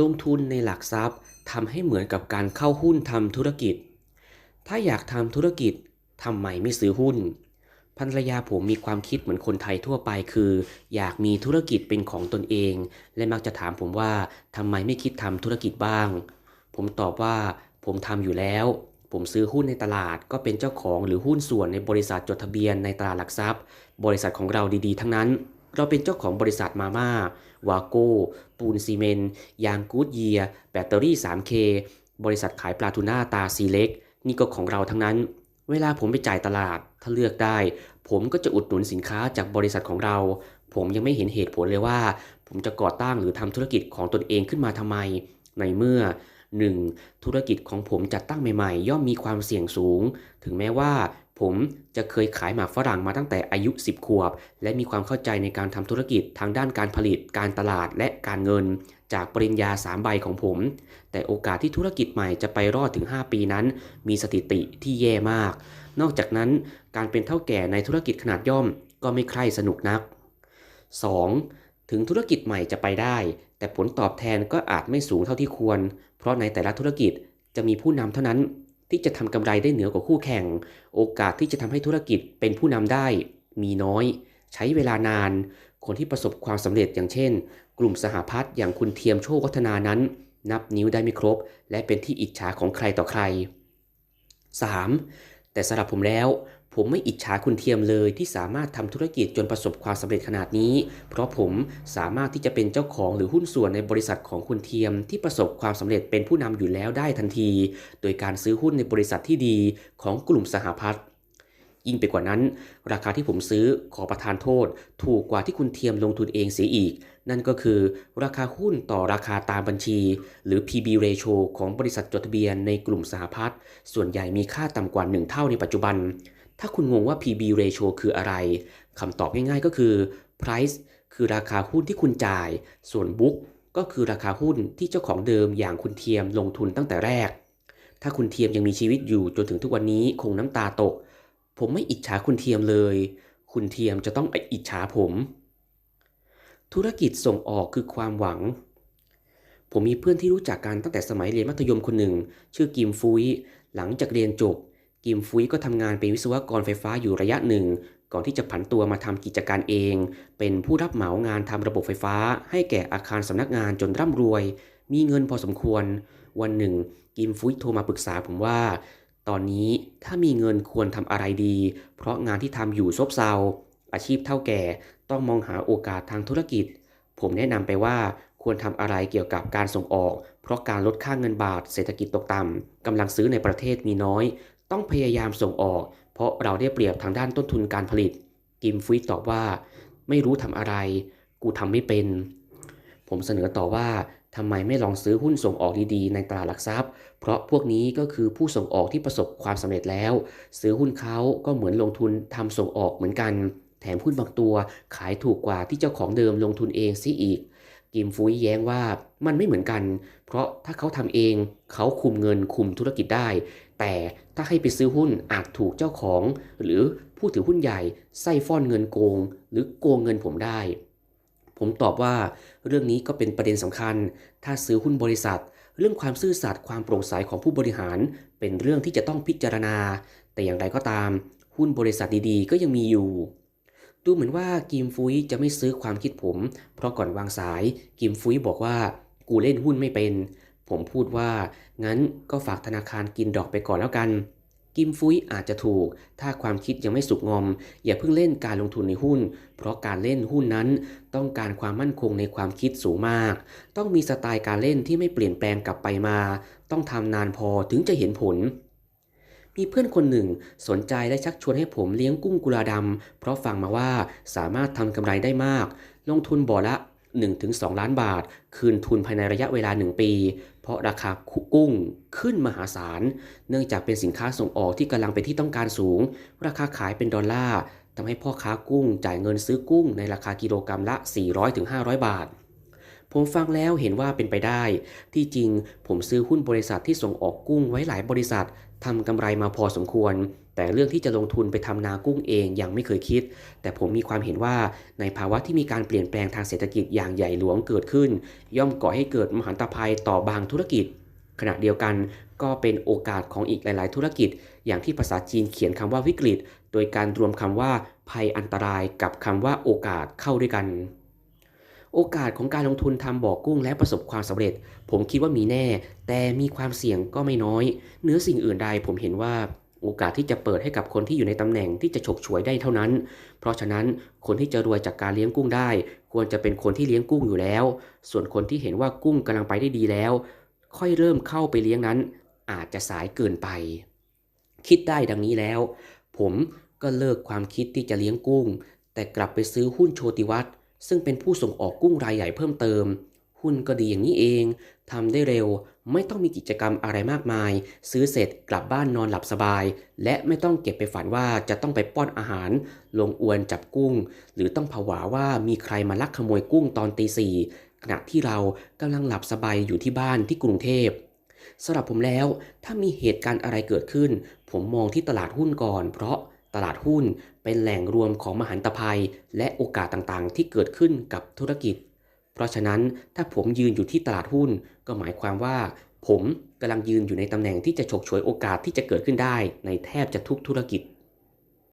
ลงทุนในหลักทรัพย์ทำให้เหมือนกับการเข้าหุ้นทำธุรกิจ ถ้าอยากทำธุรกิจทำไมไม่ซื้อหุ้น ภรรยาผมมีความคิดเหมือนคนไทยทั่วไปคือ อยากมีธุรกิจเป็นของตนเอง และมักจะถามผมว่าทำไมไม่คิดทำธุรกิจบ้าง ผมตอบว่าผมทำอยู่แล้ว ผมซื้อหุ้นในตลาดก็เป็นเจ้าของหรือหุ้นส่วนในบริษัทจดทะเบียนในตลาดหลักทรัพย์ บริษัทของเราดีๆ ทั้งนั้น เราเป็นเจ้าของบริษัทมาม่า วาโก้ ปูนซีเมนต์ยางกูดเยีย แบตเตอรี่ 3K บริษัทขายปลาทูน่าตาซีเล็ก นี่ก็ของเราทั้งนั้น เวลาผมไปจ่ายตลาด ถ้าเลือกได้ ผมก็จะอุดหนุนสินค้าจากบริษัทของเรา ผมยังไม่เห็นเหตุผลเลยว่า ผมจะก่อตั้งหรือทำธุรกิจของตนเองขึ้นมาทำไม ในเมื่อ 1. ธุรกิจของผมจัดตั้งใหม่ๆ ย่อมมีความเสี่ยงสูง ถึงแม้ว่าผมจะเคยขายหมากฝรั่งมาตั้งแต่อายุ 10 ขวบ และมีความเข้าใจในการทำธุรกิจทางด้านการผลิต การตลาดและการเงิน จากปริญญา 3 ใบของผม แต่โอกาสที่ธุรกิจใหม่จะไปรอดถึง 5 ปีนั้น มีสถิติที่แย่มาก นอกจากนั้นการเป็นเท่าแก่ในธุรกิจขนาดย่อมก็ไม่ใคร่สนุกนัก 2. ถึงธุรกิจใหม่จะไปได้ แต่ผลตอบแทนก็อาจไม่สูงเท่าที่ควร เพราะในแต่ละธุรกิจจะมีผู้นำเท่านั้น ที่จะทำกำไรได้เหนือกว่าคู่แข่ง โอกาสที่จะทำให้ธุรกิจเป็นผู้นำได้ มีน้อย ใช้เวลานาน คนที่ประสบความสำเร็จอย่างเช่น กลุ่มสหพัฒน์อย่างคุณเทียมโชควัฒนานั้น นับนิ้วได้ไม่ครบ และเป็นที่อิจฉาของใครต่อใคร 3. แต่สำหรับผมแล้ว ผมไม่อิจฉาคุณเทียมเลยที่สามารถทำธุรกิจจนประสบความสำเร็จขนาดนี้ เพราะผมสามารถที่จะเป็นเจ้าของหรือหุ้นส่วนในบริษัทของคุณเทียม ที่ประสบความสำเร็จเป็นผู้นำอยู่แล้วได้ทันที โดยการซื้อหุ้นในบริษัทที่ดีของกลุ่มสหพัฒน์ยิ่งไปกว่านั้น ราคาที่ผมซื้อขอประทานโทษ ถูกกว่าที่คุณเทียมลงทุนเองเสียอีก นั่นก็คือ ราคาหุ้นต่อราคาตามบัญชี หรือ PB ratio ของบริษัทจดทะเบียนในกลุ่มสหพัฒน์ส่วนใหญ่มีค่าต่ำกว่า 1 เท่าในปัจจุบัน ถ้าคุณงงว่า PB ratio คืออะไรคำตอบง่ายๆก็คือ price คือราคาหุ้นที่คุณจ่าย ส่วน book ก็คือราคาหุ้นที่เจ้าของเดิมอย่างคุณเทียมลงทุนตั้งแต่แรก ถ้าคุณเทียมยังมีชีวิตอยู่จนถึงทุกวันนี้คงน้ำตาตก ผมไม่อิจฉาคุณเทียมเลย คุณเทียมจะต้องอิจฉาผม ธุรกิจส่งออกคือความหวัง ผมมีเพื่อนที่รู้จักกันตั้งแต่สมัยเรียนมัธยมคนหนึ่ง ชื่อกิมฟุยหลังจากเรียนจบ กิมฟุยก็ทำงานเป็นวิศวกรไฟฟ้าอยู่ระยะหนึ่ง ก่อนที่จะผันตัวมาทำกิจการเอง เป็นผู้รับเหมางานทำระบบไฟฟ้า ให้แก่อาคารสำนักงานจนร่ำรวย มีเงินพอสมควร วันหนึ่ง กิมฟุยโทรมาปรึกษาผมว่า ตอนนี้ถ้ามีเงินควรทำอะไรดี เพราะงานที่ทำอยู่ซบเซา อาชีพเท่าแก่ต้องมองหาโอกาสทางธุรกิจ ผมแนะนำไปว่าควรทำอะไรเกี่ยวกับการส่งออก เพราะการลดค่าเงินบาทเศรษฐกิจตกต่ำกำลังซื้อในประเทศมีน้อย ต้องพยายามส่งออก เพราะเราได้เปรียบทางด้านต้นทุนการผลิต กิมฟุยตอบว่า ไม่รู้ทำอะไร กูทำไม่เป็น ผมเสนอต่อว่าทำไมไม่ลองซื้อหุ้นส่งออกดีๆ ในตลาดหลักทรัพย์ เพราะพวกนี้ก็คือผู้ส่งออกที่ประสบความสำเร็จแล้ว ซื้อหุ้นเขาก็เหมือนลงทุนทำส่งออกเหมือนกัน แถมหุ้นบางตัวขายถูกกว่าที่เจ้าของเดิมลงทุนเองซิอีกกิมฟุยแย้งว่ามันไม่เหมือนกัน เพราะถ้าเขาทำเองเขาคุมเงินคุมธุรกิจได้ แต่ถ้าให้ไปซื้อหุ้นอาจถูกเจ้าของ หรือผู้ถือหุ้นใหญ่ไส้ฟ้อนเงินโกง หรือโกงเงินผมได้ ผมตอบว่าเรื่องนี้ก็เป็นประเด็นสำคัญ ถ้าซื้อหุ้นบริษัท เรื่องความซื่อสัตย์ความโปร่งใสของผู้บริหาร เป็นเรื่องที่จะต้องพิจารณา แต่อย่างไรก็ตาม หุ้นบริษัทดีๆ ก็ยังมีอยู่ดูเหมือนว่ากิมฟุยจะไม่ซื้อความคิดผม เพราะก่อนวางสายกิมฟุยบอกว่ากูเล่นหุ้นไม่เป็น ผมพูดว่า งั้นก็ฝากธนาคารกินดอกไปก่อนแล้วกัน กิมฟุยอาจจะถูก ถ้าความคิดยังไม่สุกงอม อย่าเพิ่งเล่นการลงทุนในหุ้น เพราะการเล่นหุ้นนั้น ต้องการความมั่นคงในความคิดสูงมาก ต้องมีสไตล์การเล่นที่ไม่เปลี่ยนแปลงกลับไปมา ต้องทำนานพอถึงจะเห็นผลมีเพื่อนคนหนึ่งสนใจและชักชวนให้ผมเลี้ยงกุ้งกุลาดำเพราะฟังมาว่าสามารถทำกำไรได้มาก ลงทุนบ่อละ 1-2 ล้านบาท คืนทุนภายในระยะเวลา 1 ปี เพราะราคากุ้งขึ้นมหาศาล เนื่องจากเป็นสินค้าส่งออกที่กำลังเป็นที่ต้องการสูง ราคาขายเป็นดอลลาร์ทำให้พ่อค้ากุ้งจ่ายเงินซื้อกุ้งในราคากิโลกรรัมละ 400-500 บาท ผมฟังแล้วเห็นว่าเป็นไปได้ ที่จริงผมซื้อหุ้นบริษัทที่ส่งออกกุ้งไว้หลายบริษัททำกำไรมาพอสมควร แต่เรื่องที่จะลงทุนไปทำนากุ้งเองยังไม่เคยคิด แต่ผมมีความเห็นว่าในภาวะที่มีการเปลี่ยนแปลงทางเศรษฐกิจอย่างใหญ่หลวงเกิดขึ้น ย่อมก่อให้เกิดมหันตภัยต่อบางธุรกิจ ขณะเดียวกันก็เป็นโอกาสของอีกหลาย ๆ ธุรกิจ อย่างที่ภาษาจีนเขียนคำว่าวิกฤต โดยการรวมคำว่าภัยอันตรายกับคำว่าโอกาสเข้าด้วยกัน โอกาสของการลงทุนทำบ่อกุ้งและประสบความสำเร็จ ผมคิดว่ามีแน่ แต่มีความเสี่ยงก็ไม่น้อยเนื้อสิ่งอื่นใดผมเห็นว่าโอกาสที่จะเปิดให้กับคนที่อยู่ในตำแหน่งที่จะฉกฉวยได้เท่านั้น เพราะฉะนั้นคนที่จะรวยจากการเลี้ยงกุ้งได้ ควรจะเป็นคนที่เลี้ยงกุ้งอยู่แล้ว ส่วนคนที่เห็นว่ากุ้งกำลังไปได้ดีแล้ว ค่อยเริ่มเข้าไปเลี้ยงนั้น อาจจะสายเกินไป คิดได้ดังนี้แล้ว ผมก็เลิกความคิดที่จะเลี้ยงกุ้ง แต่กลับไปซื้อหุ้นโชติวัฒน์ ซึ่งเป็นผู้ส่งออกกุ้งรายใหญ่เพิ่มเติม หุ้นก็ดีอย่างนี้เองทำได้เร็ว ไม่ต้องมีกิจกรรมอะไรมากมาย ซื้อเสร็จกลับบ้านนอนหลับสบาย และไม่ต้องเก็บไปฝันว่าจะต้องไปป้อนอาหาร ลงอวนจับกุ้ง หรือต้องผวาว่ามีใครมาลักขโมยกุ้งตอนตีสี่ขณะที่เรากำลังหลับสบายอยู่ที่บ้านที่กรุงเทพสำหรับผมแล้ว ถ้ามีเหตุการณ์อะไรเกิดขึ้น ผมมองที่ตลาดหุ้นก่อน เพราะ ตลาดหุ้นเป็นแหล่งรวมของมหันตภัย และโอกาสต่างๆ ที่เกิดขึ้นกับธุรกิจ เพราะฉะนั้นถ้าผมยืนอยู่ที่ตลาดหุ้น ก็หมายความว่า ผมกำลังยืนอยู่ในตำแหน่งที่จะฉกฉวยโอกาสที่จะเกิดขึ้นได้ในแทบจะทุกธุรกิจ